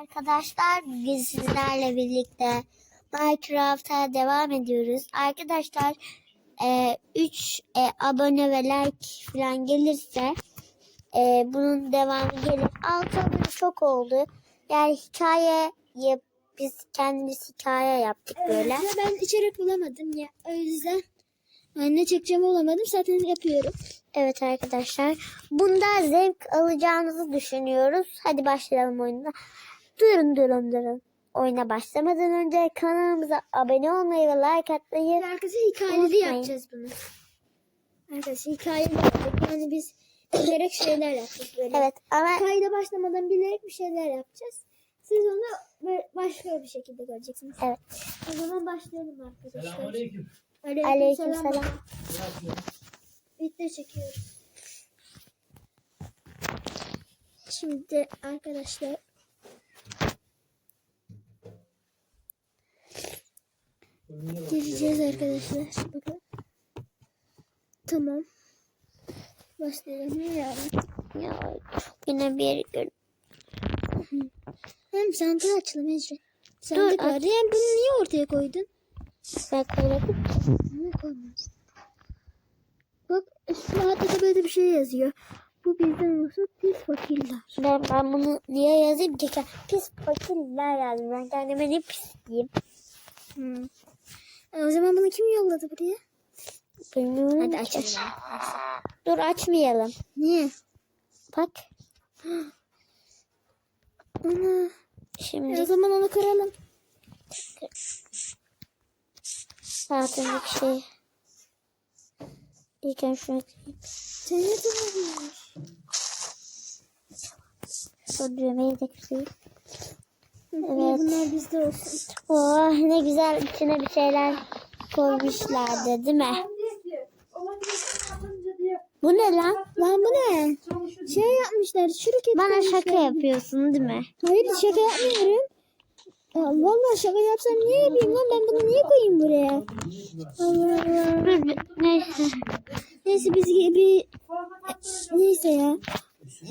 Arkadaşlar bugün sizlerle birlikte Minecraft'a devam ediyoruz. Arkadaşlar 3 abone ve like falan gelirse e, bunun devamı gelir. 6 abone çok oldu. Yani hikaye yap, biz kendimiz hikaye yaptık böyle. Ama ben içerik bulamadım ya. O yüzden ben ne çekeceğimi bulamadım. Zaten yapıyorum. Evet arkadaşlar. Bunda zevk alacağınızı düşünüyoruz. Hadi başlayalım oyuna. Durun durun durun. Oyuna başlamadan önce kanalımıza abone olmayı ve like atmayı Arkadaşlar hikayeli Unutmayın. yapacağız bunu. Arkadaşlar hikayeli yaptık. Yani biz bilerek şeyler yaptık böyle. Evet ama Kayda başlamadan bilerek bir şeyler yapacağız. Siz onu başka bir şekilde göreceksiniz. evet. O zaman başlayalım arkadaşlar. Selamünaleyküm. Aleykümselam. Video çekiyoruz. Şimdi arkadaşlar gireceğiz arkadaşlar. Bakın. Tamam. Başlayalım. Ne yani? Ya, yine bir gün. Hem sandığı açalım Ecre. Dur, Sandık aç. vardı. Hem bunu niye ortaya koydun? Ben koymadım. Niye koymadın? Bak hatta da böyle bir şey yazıyor. Bu bizden olsun pis fakirler. Ben, ben bunu niye yazayım ki? Pis fakirler yazdım. Ben kendime ne pis diyeyim. Hmm. E, o zaman bunu kim yolladı buraya? Bilmiyorum Hadi ki. açalım. Dur açmayalım. Niye? Bak. Ana. E, Şimdi o zaman onu kıralım. bir şey. İlk önce şunu kırayım. Varmış. Şu düğmeyi de kırayım. Evet. Bunlar bizde olsun. Oh ne güzel içine bir şeyler koymuşlardı değil mi? Bu ne lan? Lan bu ne? Şey yapmışlar. Şirket Bana şaka yapıyorsun değil mi? Hayır şaka yapmıyorum. Ya, vallahi şaka yapsam niye yapayım lan? Ben bunu niye koyayım buraya? Allah Allah. Neyse. Neyse biz bir... Neyse ya.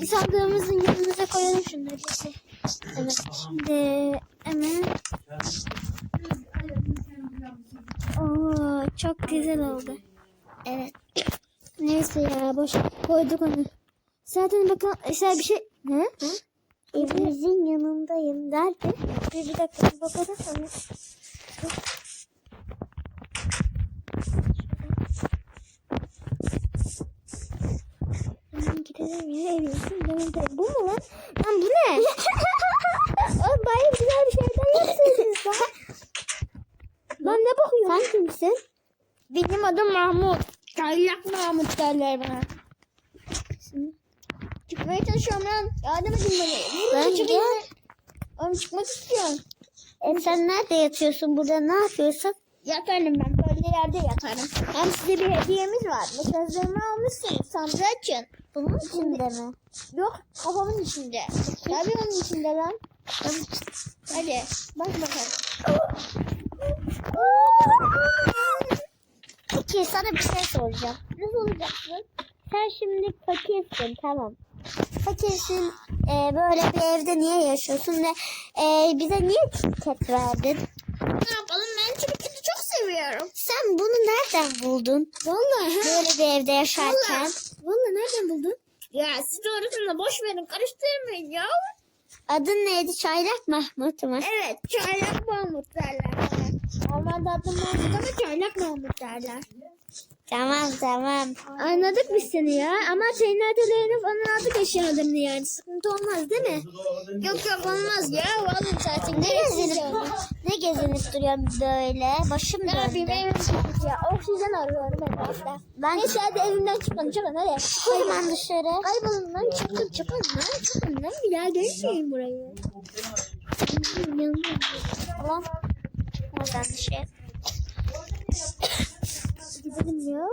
Sandığımızın yanımıza koyalım şunları. Evet. Şimdi hemen... Oo, çok güzel oldu. Evet. Neyse ya boş koyduk onu. Zaten bakın sen bir şey... Ne? Evimizin yanındayım derken. Bir, bir dakika bir bakalım sana. Hemen gidelim ya evimizin yanındayım. Bu mu lan? Lan bu ne? Oğlum bari güzel bir şeyden yapsaydınız lan. Lan ne bakıyorsun? Sen kimsin? Benim adım Mahmut. Çaylak Mahmut derler bana. Çıkmaya çalışıyorum lan. Yardım edin bana. Ben çıkayım. Oğlum çıkmak istiyorum. E sen nerede yatıyorsun? Burada ne yapıyorsun? Yatarım ben. Böyle yerde yatarım. Hem size bir hediyemiz var. Mesajlarımı almışsınız. Sandığı açın. Bunun içinde mi? Yok kafamın içinde. Tabii onun içinde lan. Hadi bak bakalım. Peki sana bir şey soracağım. Nasıl olacaksın? Sen şimdi fakirsin tamam. Fakirsin e, böyle bir evde niye yaşıyorsun ve e, bize niye tiket verdin? Ne yapalım ben çubukları çok seviyorum. Sen bunu nereden buldun? Vallahi ha. Böyle bir evde yaşarken. Vallahi. Vallahi nereden buldun? Ya siz orasını boş verin karıştırmayın ya. Adın neydi? Çaylak Mahmut mu? Evet çaylak Mahmut derler. Normalde adım Mahmut ama çaylak Mahmut derler. Tamam tamam. Anladık biz seni ya. Ama senin adelerini falan aldık eşyalarını yani. Sıkıntı olmaz değil mi? Yok yok olmaz ya. Vallahi zaten Ne gezinip, ne gezinip duruyorsun böyle? Başım Ne yapayım döndü. evim sıkıntı ya. Oksijen arıyorum etrafta. Ben Neyse hadi evimden çıkın çıkın hadi. hemen dışarı. Kaybolun lan çıkın çıkın lan çıkın lan. Bir daha görüşmeyin burayı. Yanımda. Tamam. Oradan dışarı. Gidelim ya.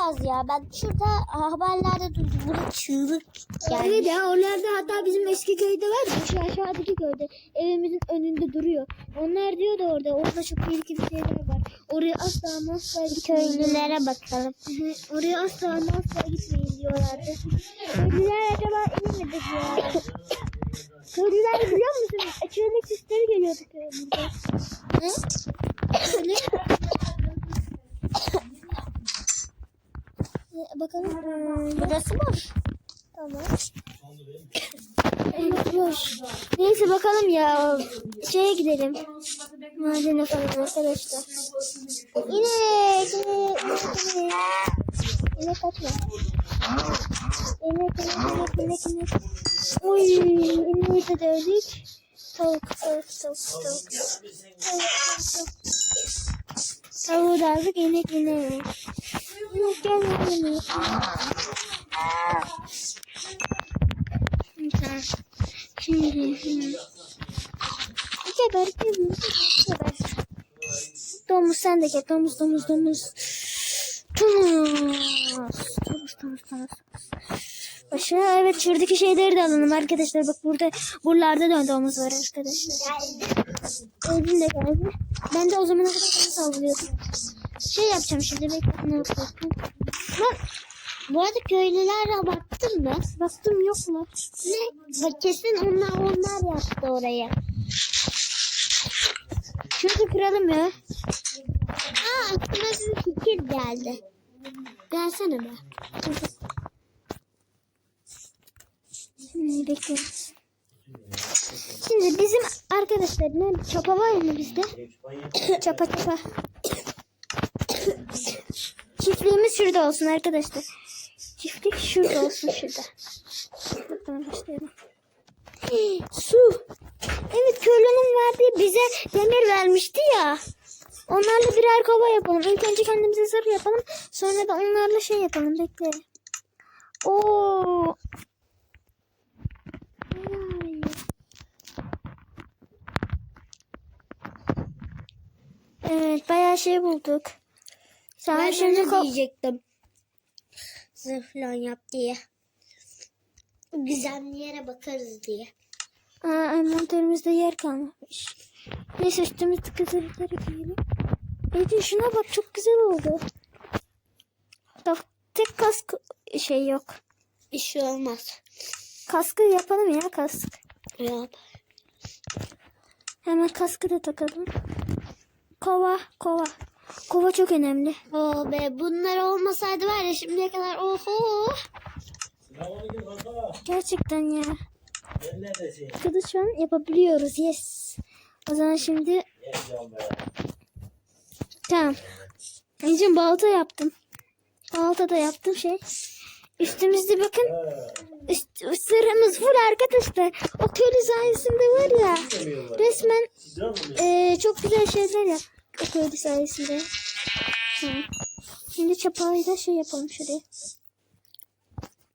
Az ya ben şurada haberlerde duydum. Burada çığlık Evet gelmiş. ya oralarda hatta bizim eski köyde var ya şu aşağıdaki köyde evimizin önünde duruyor. Onlar diyordu orada orada çok tehlikeli şeyler var. Oraya asla asla gitmeyin. Köylülere bakalım. Oraya asla asla gitmeyin diyorlardı. Köylüler acaba iyi midir ya? yani biliyor musun? Çığlık sesleri geliyordu köyümüzde. Ne? Şöyle. Bakalım. Ee, Burası boş. Tamam. Evet boş. Neyse bakalım ya. Şeye gidelim. Madene falan arkadaşlar. İnek, inek, inek. Kaçma. İnek, inek, inek, inek. Uy, ineği de dövdük. Tavuk, tavuk, tavuk, tavuk. Tavuk, tavuk, tavuk. Tavuğu da aldık, inek, inek. İnek, gel, gel, inek. Tamam. Şimdi. hı. Geber, geber, geber. Domuz sen de gel. Domuz, domuz, domuz. Domuz. Domuz, domuz, domuz. Başına evet şuradaki şeyleri de alalım arkadaşlar. Bak burada buralarda da domuz var arkadaşlar. Öldüm de geldi. Ben de o zamana kadar sana sallıyordum. Şey yapacağım şimdi bekle ne yapayım. Bak. Bu arada köylülere baktın mı? Baktım yok mu? Ne? Bak kesin onlar onlar yaptı orayı. Şurada kıralım ya. Aa aklıma bir fikir geldi. Gelsene be. Hmm, bekle. Şimdi bizim arkadaşlar ne çapa var mı bizde? çapa çapa. Çiftliğimiz şurada olsun arkadaşlar. Çiftlik şurada olsun şurada. Buradan başlayalım. Su. Evet köylünün verdiği bize demir vermişti ya. Onlarla birer kova yapalım. İlk önce kendimize zırh yapalım. Sonra da onlarla şey yapalım. Bekle. Oo. Ay. Evet bayağı şey bulduk. Sen Ben şimdi diyecektim. Zırh falan yap diye. Gizemli yere bakarız diye. Aa, envanterimizde yer kalmamış. Neyse üstümüzdeki zırhları giyelim. Ece şuna bak çok güzel oldu. Bak tek kask şey yok. Bir şey olmaz. Kaskı yapalım ya kask. Yap. Hemen kaskı da takalım. Kova, kova. Kova çok önemli. Oh be bunlar olmasaydı var ya şimdiye kadar oho. Gerçekten ya. Kılıç yapabiliyoruz. Yes. O zaman şimdi. Tamam. Ecim balta yaptım. Balta da yaptım şey. Üstümüzde bakın. Üst, sırrımız full arkadaşlar. O köylü sayesinde var ya. Resmen eee, çok güzel şeyler yap. O köylü sayesinde. Şimdi çapayı da şey yapalım şuraya.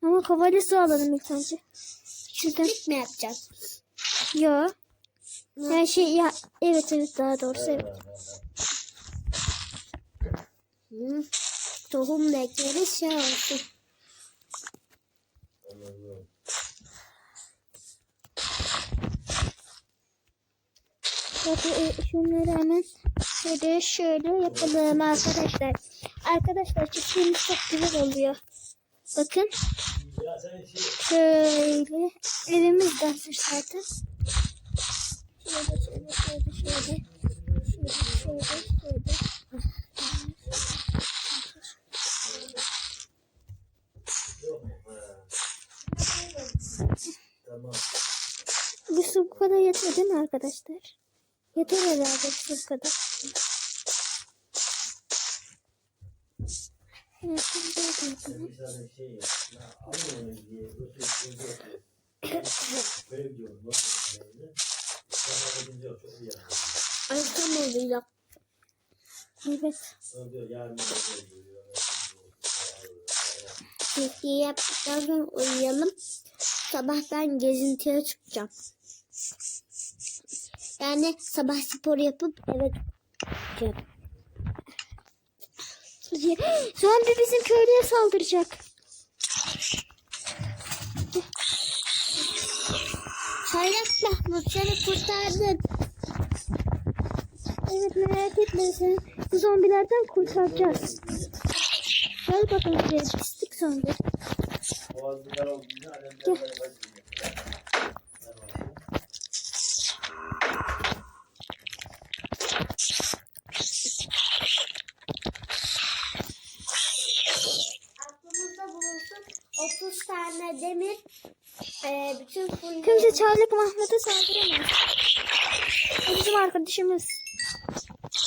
Ama kovayla su alalım ilk önce. Şuradan. Dik mi yapacağız? Yo. Her şey ya evet evet daha doğrusu evet. Hı. Tohum da ekleriz şey olsun. Bak e, şunları hemen şöyle şöyle yapalım arkadaşlar. Arkadaşlar çiftliğimiz çok güzel oluyor. Bakın şöyle evimiz de zaten. Şöyle şöyle şöyle şöyle. Şöyle şöyle şöyle. Tamam. Bu su bu kadar yeter değil mi arkadaşlar? Yeter herhalde bu su kadar. Ay tam oluyor. Evet. Çiftliği yaptıktan sonra uyuyalım. Sabah ben gezintiye çıkacağım. Yani sabah spor yapıp eve gideceğim. Zombi bizim köylüye saldıracak. Çaylak Mahmut seni kurtardım. Evet merak etme seni bu zombilerden kurtaracağız. Gel bakalım buraya pislik zombi. Gel. tane demir e, bütün full Kimse Çağlık Mahmut'a saldıramaz. O bizim arkadaşımız.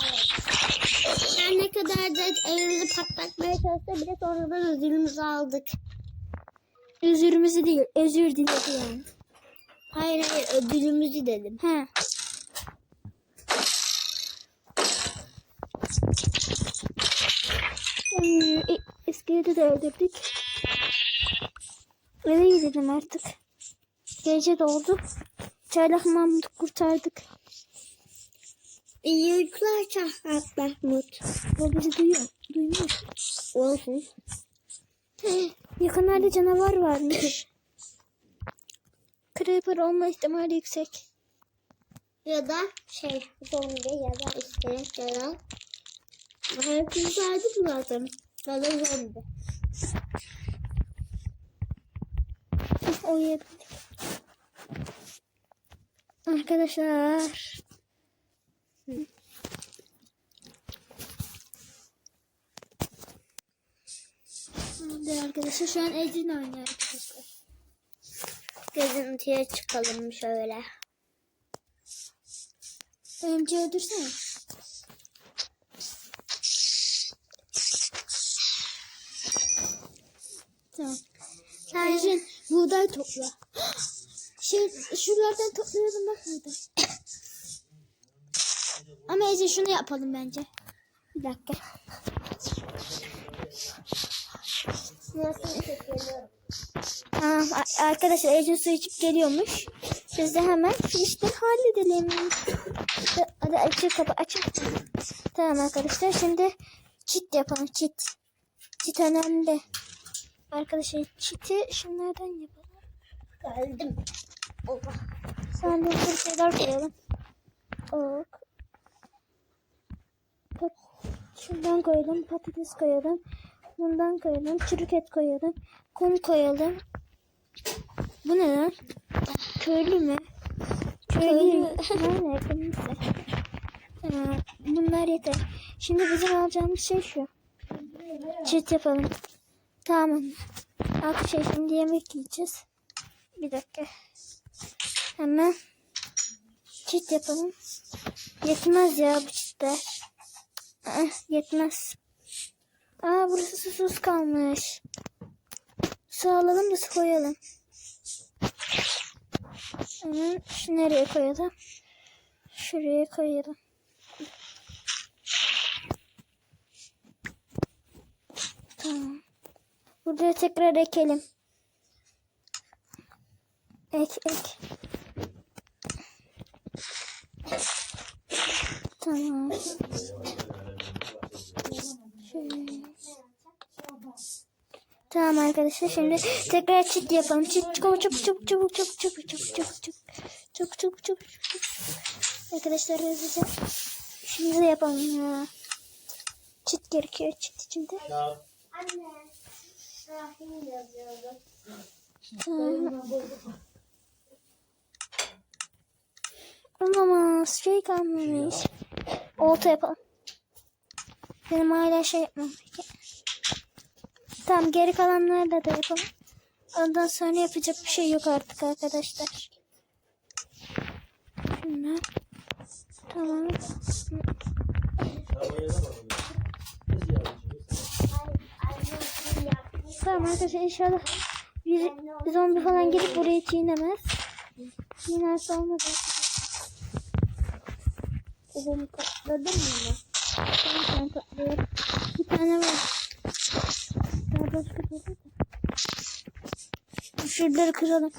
Evet. Her ne kadar da evimizi patlatmaya çalışsa bile sonradan ödülümüzü aldık. Özürümüzü değil, özür diledi yani. Hayır hayır ödülümüzü dedim. He. E- iskeleti de öldürdük. Eve gidelim artık. Gece doldu. Çaylak Mahmut'u kurtardık. İyi uykular Çahlak Mahmut. O bizi duyuyor. Duymuyor. Olsun. Yakınlarda canavar varmış. Creeper olma ihtimali yüksek. Ya da şey zombi ya da ya da Hepimiz saydık zaten. Ya da zombi. Uyuyabildik. Arkadaşlar. Hadi arkadaşlar şu an Ecin oynuyor arkadaşlar. Gezintiye çıkalım şöyle. Önce öldürsene. Tamam. Ecin buğday topla. Şey, şuralardan topluyordum bak burada. Ama Ece şunu yapalım bence. Bir dakika. Nasıl çekiyorum? Tamam a- arkadaşlar Ece su içip geliyormuş. Biz de hemen işleri halledelim. Hadi- açın kapı açın. Tamam arkadaşlar şimdi çit yapalım çit. Çit önemli. Arkadaşlar çiti şunlardan yapalım. Geldim. Oha. Sonra bir şeyler koyalım. Ok. Şundan koyalım. Patates koyalım. Bundan koyalım. Çürük et koyalım. Kum koyalım. Bu ne lan? Köylü mü? Köylü. Tamam. Bunlar yeter. Şimdi bizim alacağımız şey şu. Çift yapalım. Tamam. Alt şey şimdi yemek yiyeceğiz. Bir dakika. Hemen çit yapalım. Yetmez ya bu çitler. Ah, yetmez. Aa burası susuz kalmış. Su alalım da su koyalım. Hemen şu nereye koyalım? Şuraya koyalım. Tamam. Burada tekrar ekelim. Ek ek. Tamam. Şöyle. Tamam arkadaşlar şimdi tekrar çit yapalım. Çit çabuk çabuk çabuk çabuk çabuk çabuk çabuk çabuk çabuk çabuk çabuk çabuk Arkadaşlar hızlıca şimdi de yapalım ya. Çit gerekiyor çit içinde. Anne. Tamam. Olamaz. Şey kalmamış. Olta yapalım. Benim hala şey yapmam. Tamam geri kalanlarla da yapalım. Ondan sonra yapacak bir şey yok artık arkadaşlar. Şunlar. Tamam. Tamam arkadaşlar inşallah bir zombi falan gelip burayı çiğnemez. Çiğnerse olmaz. Oğlum patladın mı? Bir tane var. Şuradan kıralım. Şuraları kıralım.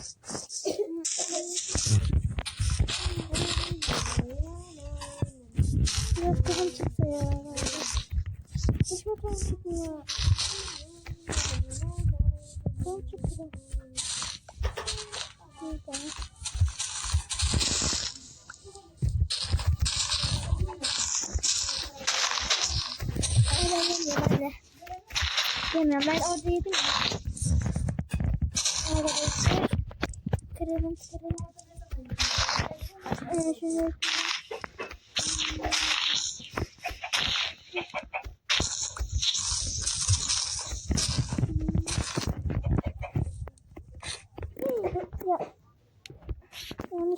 Biraz kafam çıktı ya. Hiç mi? Yemiyorum ben orada yedim ya. Arkadaşlar. Kıralım kıralım. Ee, şöyle.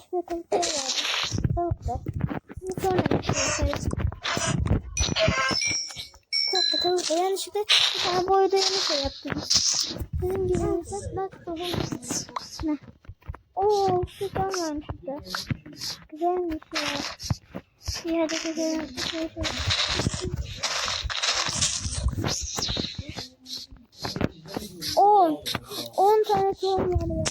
şurada tavuklar vardı. Tavuklar. Şimdi sonra bir şey yaparız. Yani şurada bir tane boyda yanı şey yaptık. Bizim gibi olsak bak babam. Ne? Oo süper varmış şurada. Güzelmiş ya. İyi hadi gidelim. On. On tane soğan var ya.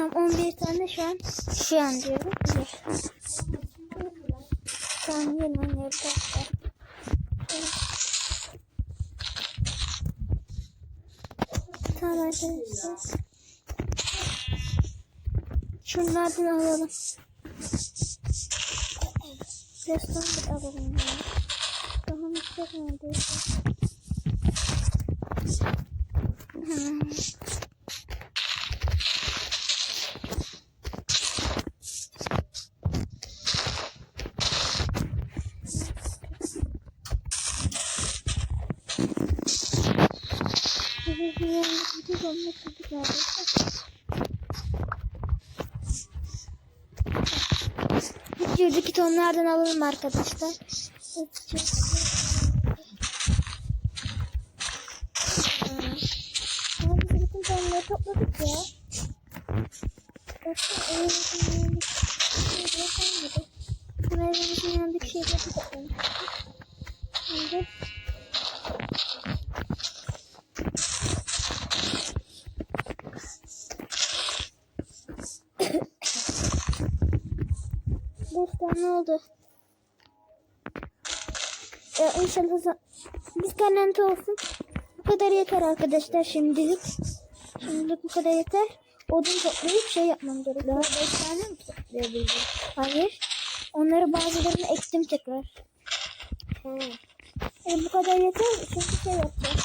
Tam 11 tane şu an. Şu an diyorum. Tamam yiyelim onları da. Tamam arkadaşlar. Şunlardan alalım. Restoran alalım ya. Daha mutfak neredeyse. Hmm. Şuradaki tonlardan alalım arkadaşlar. Biz bütün tonları topladık ya. Bakın evimizin yanındaki şeyleri kalmadı. Şuraya evimizin yanındaki şeyleri toplamıştık. Şimdi Beş tane oldu. Biz garanti olsun. Bu kadar yeter arkadaşlar şimdilik. Şimdilik bu kadar yeter. Odun toplayıp şey yapmam gerekiyor. Daha beş tane mi toplayabildim? Hayır. Onları bazılarını ektim tekrar. E, bu kadar yeter. Çünkü şey yapacağız.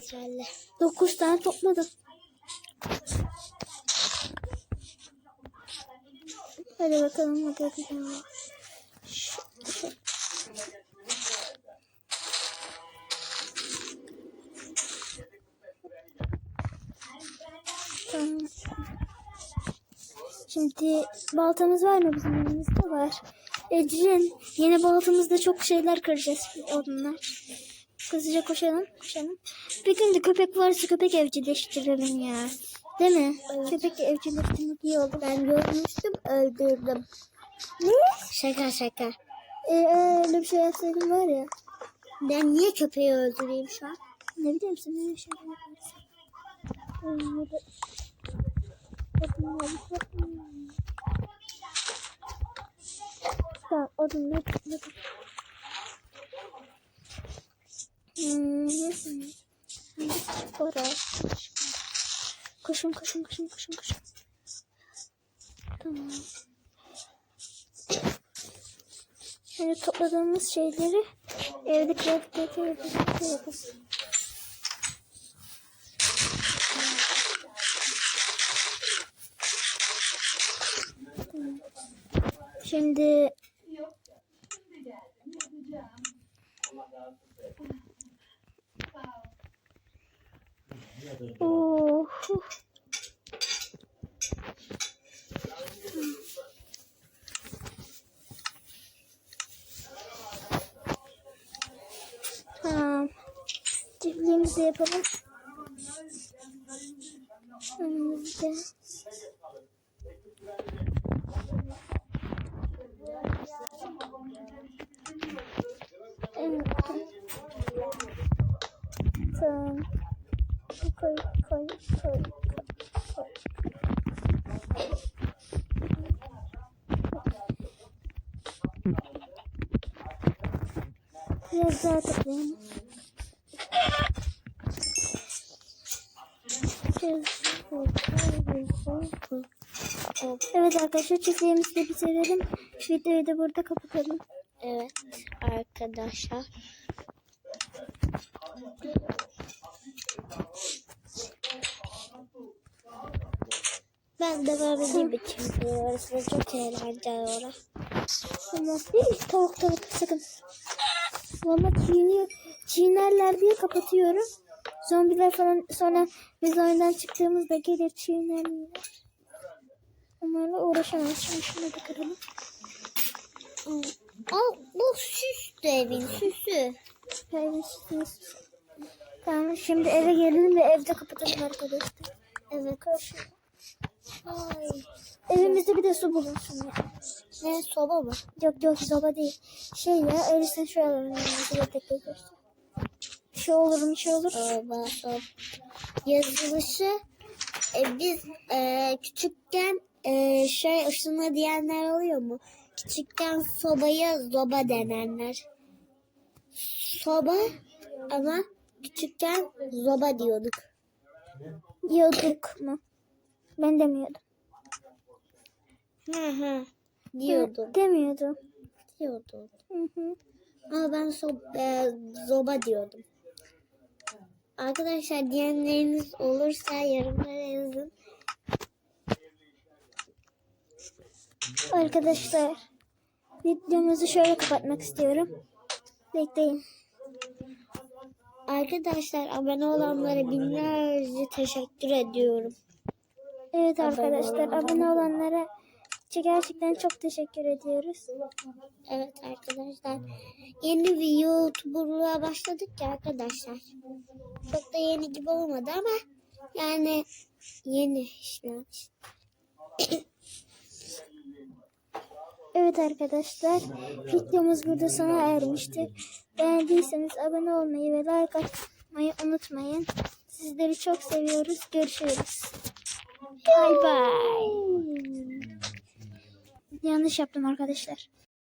Güzel. Dokuz tane topladım. Hadi bakalım ne. Şimdi baltamız var mı bizim elimizde? Var. Ecrin yeni baltamızda çok şeyler kıracağız odunlar. Hızlıca koşalım, koşalım. Bir gün de köpek varsa köpek evcilleştirelim ya. Değil mi? Köpek evcilleştirmek iyi olur. Ben görmüştüm öldürdüm. Ne? Şaka şaka. Ee, öyle bir şey yapsaydım var ya. Ben niye köpeği öldüreyim şu an? Ne bileyim sen öyle şeyler yaparsın. Ee. Tamam odunları topladım. Hmm. Koşun koşun koşun koşun koşun. Tamam. Şimdi topladığımız şeyleri evde pratikte yapacağız. Şimdi Oh. Tamam. Çiftliğimizi yapalım. Önümüzde. Evet. Tamam. Koy, koy, koy, koy. Biraz daha toplayalım. Evet arkadaşlar çiftliğimizi de bitirelim. Şu videoyu da burada kapatalım. Evet arkadaşlar. Ben devam edeyim bütün orası çok eğlenceli. Tamam. Hiç tavuk tavuk sakın. Valla çiğniyor. Çiğnerler diye kapatıyorum. Zombiler falan sonra biz oyundan çıktığımızda gelir çiğnerler. Onlarla uğraşamaz. Şimdi şunu da kıralım. Al bu süs de evin süsü. Tamam şimdi eve gelelim ve evde kapatalım arkadaşlar. Evet. Karşı. Ay. Evimizde bir de su bulunsun ya. Ne soba mı? Yok yok soba değil. Şey ya öyle sen şu alalım. Bir şey olur bir şey olur. Soba soba. Yazılışı e, biz e, küçükken e, şey ışına diyenler oluyor mu? Küçükken sobaya zoba denenler. Soba ama küçükken zoba diyorduk. Diyorduk mu? Ben demiyordum. Hı hı. Diyordum. Demiyordum. Diyordum. Hı hı. Ama ben so e, zoba diyordum. Arkadaşlar diyenleriniz olursa yorumlara yazın. Arkadaşlar videomuzu şöyle kapatmak istiyorum. Bekleyin. Arkadaşlar abone olanlara binlerce teşekkür ediyorum. Evet arkadaşlar abone olanlara gerçekten çok teşekkür ediyoruz. Evet arkadaşlar. Yeni bir YouTuber'lığa başladık ya arkadaşlar. Çok da yeni gibi olmadı ama yani yeni işte. Evet arkadaşlar videomuz burada sona ermiştir. Beğendiyseniz abone olmayı ve like atmayı unutmayın. Sizleri çok seviyoruz. Görüşürüz. Bye bye. Yanlış yaptım arkadaşlar.